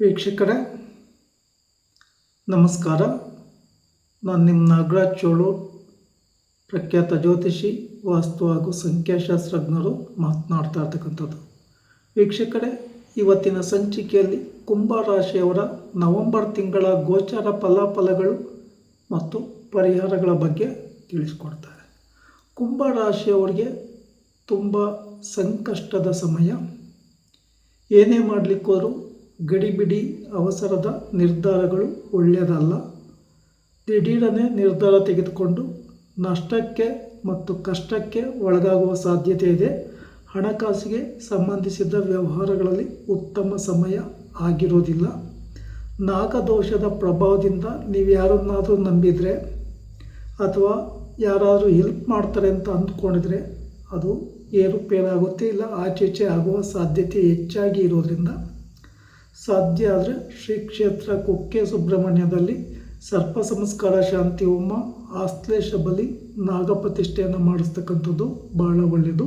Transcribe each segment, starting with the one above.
ವೀಕ್ಷಕರೇ, ನಮಸ್ಕಾರ. ನಾನು ನಿಮ್ಮ ನಾಗರಾಜ್ ಚೋಳು, ಪ್ರಖ್ಯಾತ ಜ್ಯೋತಿಷಿ, ವಾಸ್ತು ಹಾಗೂ ಸಂಖ್ಯಾಶಾಸ್ತ್ರಜ್ಞರು, ಮಾತನಾಡ್ತಾ ಇರ್ತಕ್ಕಂಥದ್ದು. ವೀಕ್ಷಕರೇ, ಇವತ್ತಿನ ಸಂಚಿಕೆಯಲ್ಲಿ ಕುಂಭ ರಾಶಿಯವರ ನವೆಂಬರ್ ತಿಂಗಳ ಗೋಚರ ಫಲಾಫಲಗಳು ಮತ್ತು ಪರಿಹಾರಗಳ ಬಗ್ಗೆ ತಿಳಿಸ್ಕೊಡ್ತಾರೆ. ಕುಂಭ ರಾಶಿಯವರಿಗೆ ತುಂಬ ಸಂಕಷ್ಟದ ಸಮಯ. ಏನೇ ಮಾಡಲಿಕ್ಕೋರು ಗಡಿಬಿಡಿ ಅವಸರದ ನಿರ್ಧಾರಗಳು ಒಳ್ಳೆಯದಲ್ಲ. ದಿಢೀರನೆ ನಿರ್ಧಾರ ತೆಗೆದುಕೊಂಡು ನಷ್ಟಕ್ಕೆ ಮತ್ತು ಕಷ್ಟಕ್ಕೆ ಒಳಗಾಗುವ ಸಾಧ್ಯತೆ ಇದೆ. ಹಣಕಾಸಿಗೆ ಸಂಬಂಧಿಸಿದ ವ್ಯವಹಾರಗಳಲ್ಲಿ ಉತ್ತಮ ಸಮಯ ಆಗಿರೋದಿಲ್ಲ. ನಾಗದೋಷದ ಪ್ರಭಾವದಿಂದ ನೀವು ಯಾರನ್ನಾದರೂ ನಂಬಿದರೆ ಅಥವಾ ಯಾರಾದರೂ ಹೆಲ್ಪ್ ಮಾಡ್ತಾರೆ ಅಂತ ಅಂದ್ಕೊಂಡಿದ್ರೆ ಅದು ಏರುಪೇರಾಗುತ್ತೆ ಇಲ್ಲ ಆಚೀಚೆ ಆಗುವ ಸಾಧ್ಯತೆ ಹೆಚ್ಚಾಗಿ ಇರೋದ್ರಿಂದ ಸಾಧ್ಯ ಆದರೆ ಶ್ರೀ ಕ್ಷೇತ್ರ ಕುಕ್ಕೆ ಸುಬ್ರಹ್ಮಣ್ಯದಲ್ಲಿ ಸರ್ಪ ಸಂಸ್ಕಾರ ಶಾಂತಿ ಹೋಮ ಆಶ್ಲೇಷ ಬಲಿ ನಾಗಪ್ರತಿಷ್ಠೆಯನ್ನು ಮಾಡಿಸ್ತಕ್ಕಂಥದ್ದು ಬಹಳ ಒಳ್ಳೆಯದು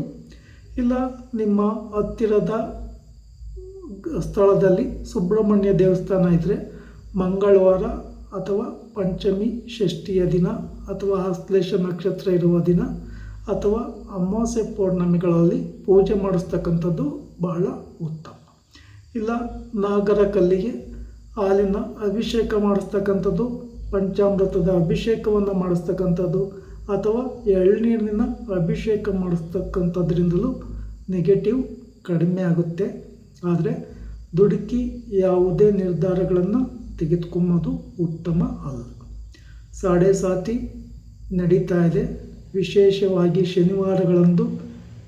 ಇಲ್ಲ, ನಿಮ್ಮ ಹತ್ತಿರದ ಸ್ಥಳದಲ್ಲಿ ಸುಬ್ರಹ್ಮಣ್ಯ ದೇವಸ್ಥಾನ ಇದ್ದರೆ ಮಂಗಳವಾರ ಅಥವಾ ಪಂಚಮಿ ಷಷ್ಠಿಯ ದಿನ ಅಥವಾ ಆಶ್ಲೇಷ ನಕ್ಷತ್ರ ಇರುವ ದಿನ ಅಥವಾ ಅಮಾವಾಸ್ಯೆ ಪೌರ್ಣಮಿಗಳಲ್ಲಿ ಪೂಜೆ ಮಾಡಿಸ್ತಕ್ಕಂಥದ್ದು ಬಹಳ ಉತ್ತಮ. ಇಲ್ಲ ನಾಗರ ಕಲ್ಲಿಗೆ ಹಾಲಿನ ಅಭಿಷೇಕ ಮಾಡಿಸ್ತಕ್ಕಂಥದ್ದು, ಪಂಚಾಮೃತದ ಅಭಿಷೇಕವನ್ನು ಮಾಡಿಸ್ತಕ್ಕಂಥದ್ದು, ಅಥವಾ ಎಳ್ನೀರಿನ ಅಭಿಷೇಕ ಮಾಡಿಸ್ತಕ್ಕಂಥದ್ರಿಂದಲೂ ನೆಗೆಟಿವ್ ಕಡಿಮೆ ಆಗುತ್ತೆ. ಆದರೆ ದುಡುಕಿ ಯಾವುದೇ ನಿರ್ಧಾರಗಳನ್ನು ತೆಗೆದುಕೊಂಬೋದು ಉತ್ತಮ ಅಲ್ಲ. ಸಾಡೆ ಸಾತಿ ನಡೀತಾ ಇದೆ. ವಿಶೇಷವಾಗಿ ಶನಿವಾರಗಳಂದು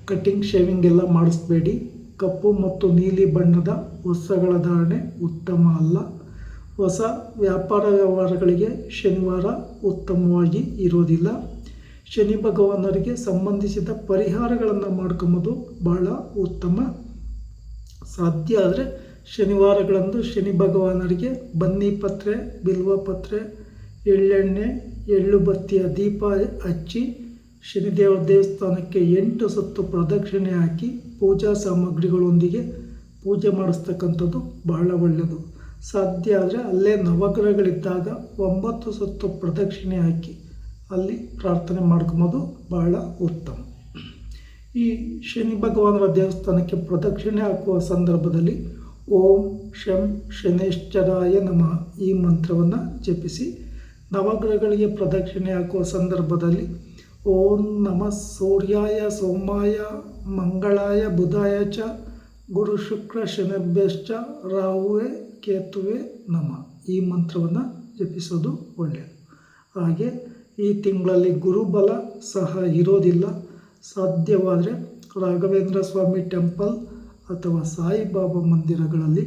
ಕಟ್ಟಿಂಗ್ ಶೇವಿಂಗ್ ಎಲ್ಲ ಮಾಡಿಸ್ಬೇಡಿ. ಕಪ್ಪು ಮತ್ತು ನೀಲಿ ಬಣ್ಣದ ವಸ್ತ್ರಗಳ ಧಾರಣೆ ಉತ್ತಮ ಅಲ್ಲ. ಹೊಸ ವ್ಯಾಪಾರ ವ್ಯವಹಾರಗಳಿಗೆ ಶನಿವಾರ ಉತ್ತಮವಾಗಿ ಇರೋದಿಲ್ಲ. ಶನಿ ಭಗವಾನರಿಗೆ ಸಂಬಂಧಿಸಿದ ಪರಿಹಾರಗಳನ್ನು ಮಾಡ್ಕೊಂಬೋದು ಬಹಳ ಉತ್ತಮ. ಸಾಧ್ಯ ಆದರೆ ಶನಿವಾರಗಳಂದು ಶನಿ ಭಗವಾನರಿಗೆ ಬನ್ನಿ ಪತ್ರೆ, ಬಿಲ್ವ ಪತ್ರೆ, ಎಳ್ಳೆಣ್ಣೆ ಎಳ್ಳು ಬತ್ತಿಯ ದೀಪ ಹಚ್ಚಿ ಶನಿದೇವರ ದೇವಸ್ಥಾನಕ್ಕೆ ಎಂಟು ಸುತ್ತು ಪ್ರದಕ್ಷಿಣೆ ಹಾಕಿ ಪೂಜಾ ಸಾಮಗ್ರಿಗಳೊಂದಿಗೆ ಪೂಜೆ ಮಾಡಿಸ್ತಕ್ಕಂಥದ್ದು ಬಹಳ ಒಳ್ಳೆಯದು. ಸಾಧ್ಯ ಆದರೆ ಅಲ್ಲೇ ನವಗ್ರಹಗಳಿದ್ದಾಗ ಒಂಬತ್ತು ಸುತ್ತು ಪ್ರದಕ್ಷಿಣೆ ಹಾಕಿ ಅಲ್ಲಿ ಪ್ರಾರ್ಥನೆ ಮಾಡ್ಕೊಬೋದು ಬಹಳ ಉತ್ತಮ. ಈ ಶನಿ ಭಗವಾನರ ದೇವಸ್ಥಾನಕ್ಕೆ ಪ್ರದಕ್ಷಿಣೆ ಹಾಕುವ ಸಂದರ್ಭದಲ್ಲಿ ಓಂ ಶಂ ಶನೇಶ್ಚರಾಯ ನಮಃ ಈ ಮಂತ್ರವನ್ನು ಜಪಿಸಿ ನವಗ್ರಹಗಳಿಗೆ ಪ್ರದಕ್ಷಿಣೆ ಹಾಕುವ ಸಂದರ್ಭದಲ್ಲಿ ಓಂ ನಮಃ ಸೂರ್ಯಾಯ, ಸೋಮಾಯ, ಮಂಗಳಾಯ, ಬುಧಾಯ ಚ, ಗುರು ಶುಕ್ರ ಶನಿಭ್ಯಶ್ಚ ರಾಹುವೆ, ಕೇತುವೆ ನಮ. ಈ ಮಂತ್ರವನ್ನು ಜಪಿಸೋದು ಒಳ್ಳೆಯದು ಹಾಗೆ ಈ ತಿಂಗಳಲ್ಲಿ ಗುರುಬಲ ಸಹ ಇರೋದಿಲ್ಲ. ಸಾಧ್ಯವಾದರೆ ರಾಘವೇಂದ್ರ ಸ್ವಾಮಿ ಟೆಂಪಲ್ ಅಥವಾ ಸಾಯಿಬಾಬಾ ಮಂದಿರಗಳಲ್ಲಿ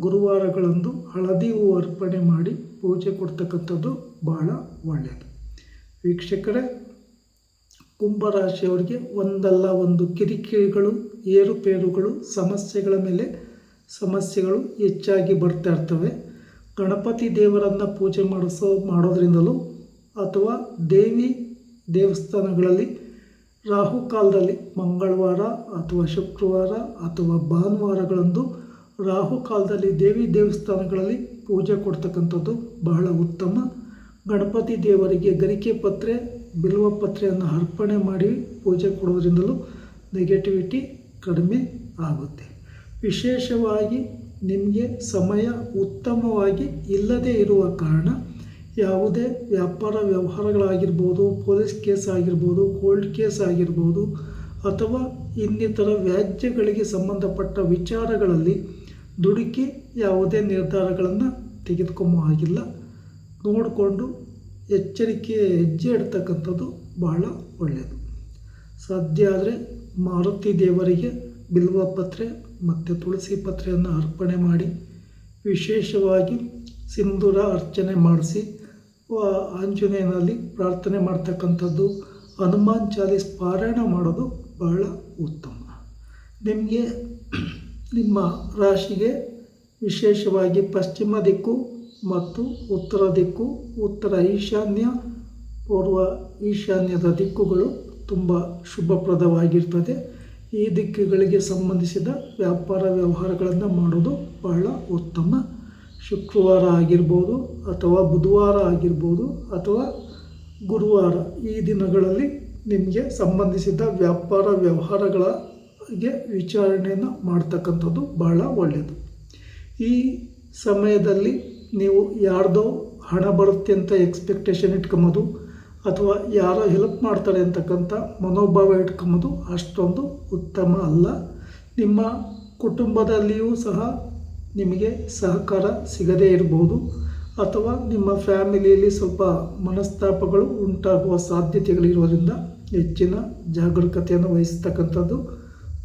ಗುರುವಾರಗಳಂದು ಹಳದಿ ಹೂ ಅರ್ಪಣೆ ಮಾಡಿ ಪೂಜೆ ಕೊಡ್ತಕ್ಕಂಥದ್ದು ಬಹಳ ಒಳ್ಳೆಯದು ವೀಕ್ಷಕರೇ, ಕುಂಭರಾಶಿಯವರಿಗೆ ಒಂದಲ್ಲ ಒಂದು ಕಿರಿಕಿರಿಗಳು, ಏರುಪೇರುಗಳು, ಸಮಸ್ಯೆಗಳ ಮೇಲೆ ಸಮಸ್ಯೆಗಳು ಹೆಚ್ಚಾಗಿ ಬರ್ತಾ ಇರ್ತವೆ. ಗಣಪತಿ ದೇವರನ್ನು ಪೂಜೆ ಮಾಡಿಸೋ, ಮಾಡೋದ್ರಿಂದಲೂ ಅಥವಾ ದೇವಿ ದೇವಸ್ಥಾನಗಳಲ್ಲಿ ರಾಹು ಕಾಲದಲ್ಲಿ ಮಂಗಳವಾರ ಅಥವಾ ಶುಕ್ರವಾರ ಅಥವಾ ಭಾನುವಾರಗಳಂದು ರಾಹು ಕಾಲದಲ್ಲಿ ದೇವಿ ದೇವಸ್ಥಾನಗಳಲ್ಲಿ ಪೂಜೆ ಕೊಡ್ತಕ್ಕಂಥದ್ದು ಬಹಳ ಉತ್ತಮ ಗಣಪತಿ ದೇವರಿಗೆ ಗರಿಕೆ ಪತ್ರೆ, ಬಿಲ್ವ ಪತ್ರೆಯನ್ನು ಅರ್ಪಣೆ ಮಾಡಿ ಪೂಜೆ ಕೊಡೋದ್ರಿಂದಲೂ ನೆಗೆಟಿವಿಟಿ ಕಡಿಮೆ ಆಗುತ್ತೆ. ವಿಶೇಷವಾಗಿ ನಿಮಗೆ ಸಮಯ ಉತ್ತಮವಾಗಿ ಇಲ್ಲದೇ ಇರುವ ಕಾರಣ ಯಾವುದೇ ವ್ಯಾಪಾರ ವ್ಯವಹಾರಗಳಾಗಿರ್ಬೋದು, ಪೊಲೀಸ್ ಕೇಸ್ ಆಗಿರ್ಬೋದು ಕೋಲ್ಡ್ ಕೇಸ್ ಆಗಿರ್ಬೋದು, ಅಥವಾ ಇನ್ನಿತರ ವ್ಯಾಜ್ಯಗಳಿಗೆ ಸಂಬಂಧಪಟ್ಟ ವಿಚಾರಗಳಲ್ಲಿ ದುಡುಕಿ ಯಾವುದೇ ನಿರ್ಧಾರಗಳನ್ನು ತೆಗೆದುಕೊಂಬ ಹಾಗಿಲ್ಲ. ನೋಡಿಕೊಂಡು ಎಚ್ಚರಿಕೆ ಹೆಜ್ಜೆ ಇಡ್ತಕ್ಕಂಥದ್ದು ಬಹಳ ಒಳ್ಳೆಯದು. ಸಾಧ್ಯ ಆದರೆ ಮಾರುತಿ ದೇವರಿಗೆ ಬಿಲ್ವ ಪತ್ರೆ ಮತ್ತು ತುಳಸಿ ಪತ್ರೆಯನ್ನು ಅರ್ಪಣೆ ಮಾಡಿ ವಿಶೇಷವಾಗಿ ಸಿಂಧೂರ ಅರ್ಚನೆ ಮಾಡಿಸಿ ಆಂಜನೇಯನಲ್ಲಿ ಪ್ರಾರ್ಥನೆ ಮಾಡ್ತಕ್ಕಂಥದ್ದು, ಹನುಮಾನ್ ಚಾಲೀಸ್ ಪಾರಾಯಣ ಮಾಡೋದು ಬಹಳ ಉತ್ತಮ. ನಿಮಗೆ, ನಿಮ್ಮ ರಾಶಿಗೆ ವಿಶೇಷವಾಗಿ ಪಶ್ಚಿಮ ದಿಕ್ಕು ಮತ್ತು ಉತ್ತರ ದಿಕ್ಕು, ಉತ್ತರ ಈಶಾನ್ಯ, ಪೂರ್ವ ಈಶಾನ್ಯದ ದಿಕ್ಕುಗಳು ತುಂಬ ಶುಭಪ್ರದವಾಗಿರ್ತದೆ. ಈ ದಿಕ್ಕುಗಳಿಗೆ ಸಂಬಂಧಿಸಿದ ವ್ಯಾಪಾರ ವ್ಯವಹಾರಗಳನ್ನು ಮಾಡೋದು ಬಹಳ ಉತ್ತಮ. ಶುಕ್ರವಾರ ಆಗಿರ್ಬೋದು ಅಥವಾ ಬುಧವಾರ ಆಗಿರ್ಬೋದು ಅಥವಾ ಗುರುವಾರ, ಈ ದಿನಗಳಲ್ಲಿ ನಿಮಗೆ ಸಂಬಂಧಿಸಿದ ವ್ಯಾಪಾರ ವ್ಯವಹಾರಗಳಿಗೆ ವಿಚಾರಣೆಯನ್ನು ಮಾಡ್ತಕ್ಕಂಥದ್ದು ಬಹಳ ಒಳ್ಳೆಯದು ಈ ಸಮಯದಲ್ಲಿ ನೀವು ಯಾರ್ದೋ ಹಣ ಬರುತ್ತೆ ಅಂತ ಎಕ್ಸ್ಪೆಕ್ಟೇಷನ್ ಇಟ್ಕೊಂಬೋದು, ಅಥವಾ ಯಾರೋ ಹೆಲ್ಪ್ ಮಾಡ್ತಾರೆ ಅಂತಕ್ಕಂಥ ಮನೋಭಾವ ಇಟ್ಕೊಂಬೋದು, ಅಷ್ಟೊಂದು ಉತ್ತಮ ಅಲ್ಲ. ನಿಮ್ಮ ಕುಟುಂಬದಲ್ಲಿಯೂ ಸಹ ನಿಮಗೆ ಸಹಕಾರ ಸಿಗದೇ ಇರಬಹುದು ಅಥವಾ ನಿಮ್ಮ ಫ್ಯಾಮಿಲಿಯಲ್ಲಿ ಸ್ವಲ್ಪ ಮನಸ್ತಾಪಗಳು ಉಂಟಾಗುವ ಸಾಧ್ಯತೆಗಳಿರೋದ್ರಿಂದ ಹೆಚ್ಚಿನ ಜಾಗರೂಕತೆಯನ್ನು ವಹಿಸ್ತಕ್ಕಂಥದ್ದು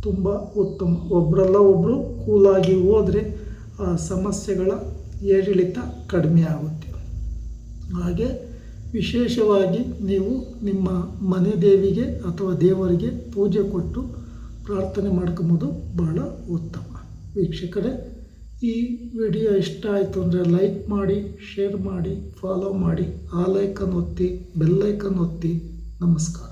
ತುಂಬ ಉತ್ತಮ. ಒಬ್ಬರಲ್ಲ ಒಬ್ಬರು ಕೂಲಾಗಿ ಹೋದರೆ ಆ ಸಮಸ್ಯೆಗಳ ಏರಿಳಿತ ಕಡಿಮೆ ಆಗುತ್ತೆ. ಹಾಗೆ ವಿಶೇಷವಾಗಿ ನೀವು ನಿಮ್ಮ ಮನೆ ದೇವಿಗೆ ಅಥವಾ ದೇವರಿಗೆ ಪೂಜೆ ಕೊಟ್ಟು ಪ್ರಾರ್ಥನೆ ಮಾಡ್ಕೊಂಬೋದು ಬಹಳ ಉತ್ತಮ. ವೀಕ್ಷಕರೇ, ಈ ವಿಡಿಯೋ ಇಷ್ಟ ಆಯಿತು ಅಂದರೆ ಲೈಕ್ ಮಾಡಿ, ಶೇರ್ ಮಾಡಿ, ಫಾಲೋ ಮಾಡಿ, ಆ ಲೈಕನ್ ಒತ್ತಿ ಬೆಲ್ಲೈಕನ್ ಒತ್ತಿ. ನಮಸ್ಕಾರ.